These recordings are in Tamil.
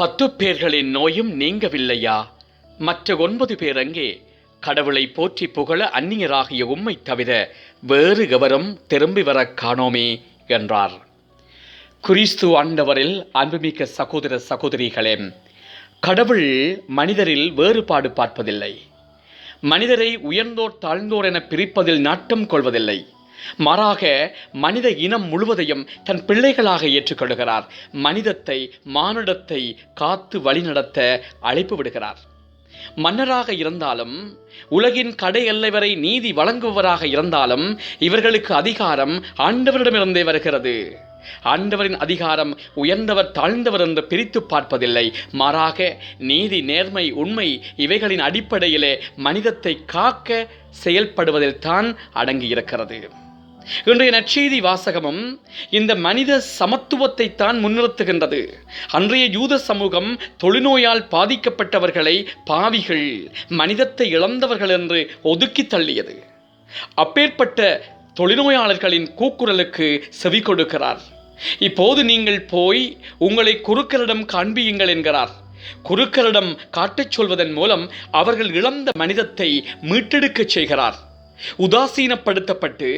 பத்து பேர்களின் நோயும் நீங்கவில்லையா? மற்ற ஒன்பது பேர் அங்கே கடவுளை போற்றி புகழ அந்நியராகிய உம்மை தவிர வேறு எவரும் திரும்பி வரக் காணோமே என்றார். கிறிஸ்து ஆண்டவரில் அன்புமிக்க சகோதர சகோதரிகளே கடவுள் மனிதரில் வேறுபாடு பார்ப்பதில்லை. மனிதரை உயர்ந்தோர் தாழ்ந்தோர் என பிரிப்பதில் நாட்டம் கொள்வதில்லை. மாறாக மனித இனம் முழுவதையும் தன் பிள்ளைகளாக ஏற்றுக்கொள்கிறார் மனிதத்தை மானுடத்தை காத்து வழிநடத்த அழைப்பு விடுகிறார். மன்னராக இருந்தாலும் உலகின் கடை எல்லை வரை நீதி வழங்குபவராக இருந்தாலும் இவர்களுக்கு அதிகாரம் ஆண்டவரிடமிருந்தே வருகிறது. ஆண்டவரின் அதிகாரம் உயர்ந்தவர் தாழ்ந்தவர் என்று பிரித்து பார்ப்பதில்லை. மாறாக நீதி நேர்மை உண்மை இவைகளின் அடிப்படையிலே மனிதத்தை காக்க செயல்படுவதில் தான் அடங்கியிருக்கிறது. இன்றைய நற்செய்தி வாசகமும் இந்த மனித சமத்துவத்தை தான் முன்னிறுத்துகின்றது. அன்றைய யூத சமூகம் தொழுநோயால் பாதிக்கப்பட்டவர்களை பாவிகள் மனிதத்தை இழந்தவர்கள் என்று ஒதுக்கி தள்ளியது. அப்பேற்பட்ட தொழுநோயாளர்களின் கூக்குரலுக்கு செவி கொடுக்கிறார். இப்போது நீங்கள் போய் உங்களை குருக்களிடம் காண்பியுங்கள் என்கிறார். குருக்களிடம் காட்டச் சொல்வதன் மூலம் அவர்கள் இழந்த மனிதத்தை மீட்டெடுக்கச் செய்கிறார். உதாசீனப்படுத்தப்பட்டு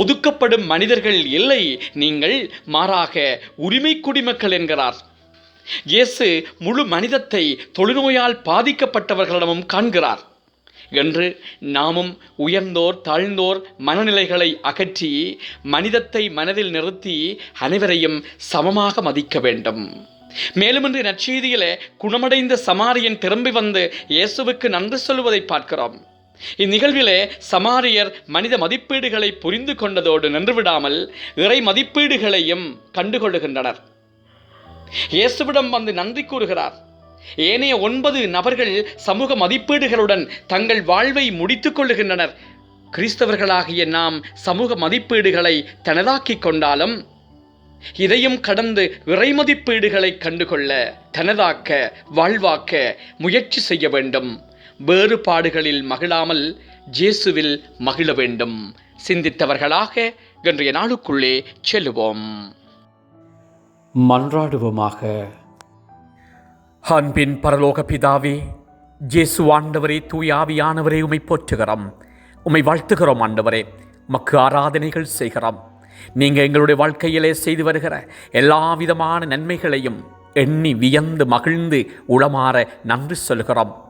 ஒதுக்கப்படும் மனிதர்கள் இல்லை நீங்கள் மாறாக உரிமை குடிமக்கள் என்கிறார். இயேசு முழு மனிதத்தை தொழுநோயால் பாதிக்கப்பட்டவர்களிடமும் காண்கிறார். என்று நாமும் உயர்ந்தோர் தாழ்ந்தோர் மனநிலைகளை அகற்றி மனிதத்தை மனதில் நிறுத்தி அனைவரையும் சமமாக மதிக்க வேண்டும். மேலும் இன்று நற்செய்தியில குணமடைந்த சமாரியன் திரும்பி வந்து இயேசுவுக்கு நன்றி சொல்வதை பார்க்கிறோம். இந்நிகழ்விலே சமாரியர் மனித மதிப்பீடுகளை புரிந்து கொண்டதோடு நின்றுவிடாமல் இறை மதிப்பீடுகளையும் கண்டுகொள்ளுகின்றனர். இயேசுவிடம் வந்து நன்றி கூறுகிறார். ஏனைய ஒன்பது நபர்கள் சமூக மதிப்பீடுகளுடன் தங்கள் வாழ்வை முடித்துக் கொள்ளுகின்றனர். கிறிஸ்தவர்களாகிய நாம் சமூக மதிப்பீடுகளை தனதாக்கிக் கொண்டாலும் இதையும் கடந்து விரை மதிப்பீடுகளை கண்டுகொள்ள தனதாக்க வாழ்வாக்க முயற்சி செய்ய வேண்டும். வேறுபாடுகளில் மகிழாமல் ஜேசுவில் மகிழ வேண்டும். சிந்தித்தவர்களாக இன்றைய நாளுக்குள்ளே செல்லுவோம். மன்றாடுவோமாக. அன்பின் பரலோக பிதாவே ஜேசு ஆண்டவரே தூயாவியானவரே உமை போற்றுகிறோம். உமை வாழ்த்துகிறோம் ஆண்டவரே மக்கு ஆராதனைகள் செய்கிறோம். நீங்கள் எங்களுடைய வாழ்க்கையிலே செய்து வருகிற எல்லா விதமான நன்மைகளையும் எண்ணி வியந்து மகிழ்ந்து உளமாற நன்றி சொல்கிறோம்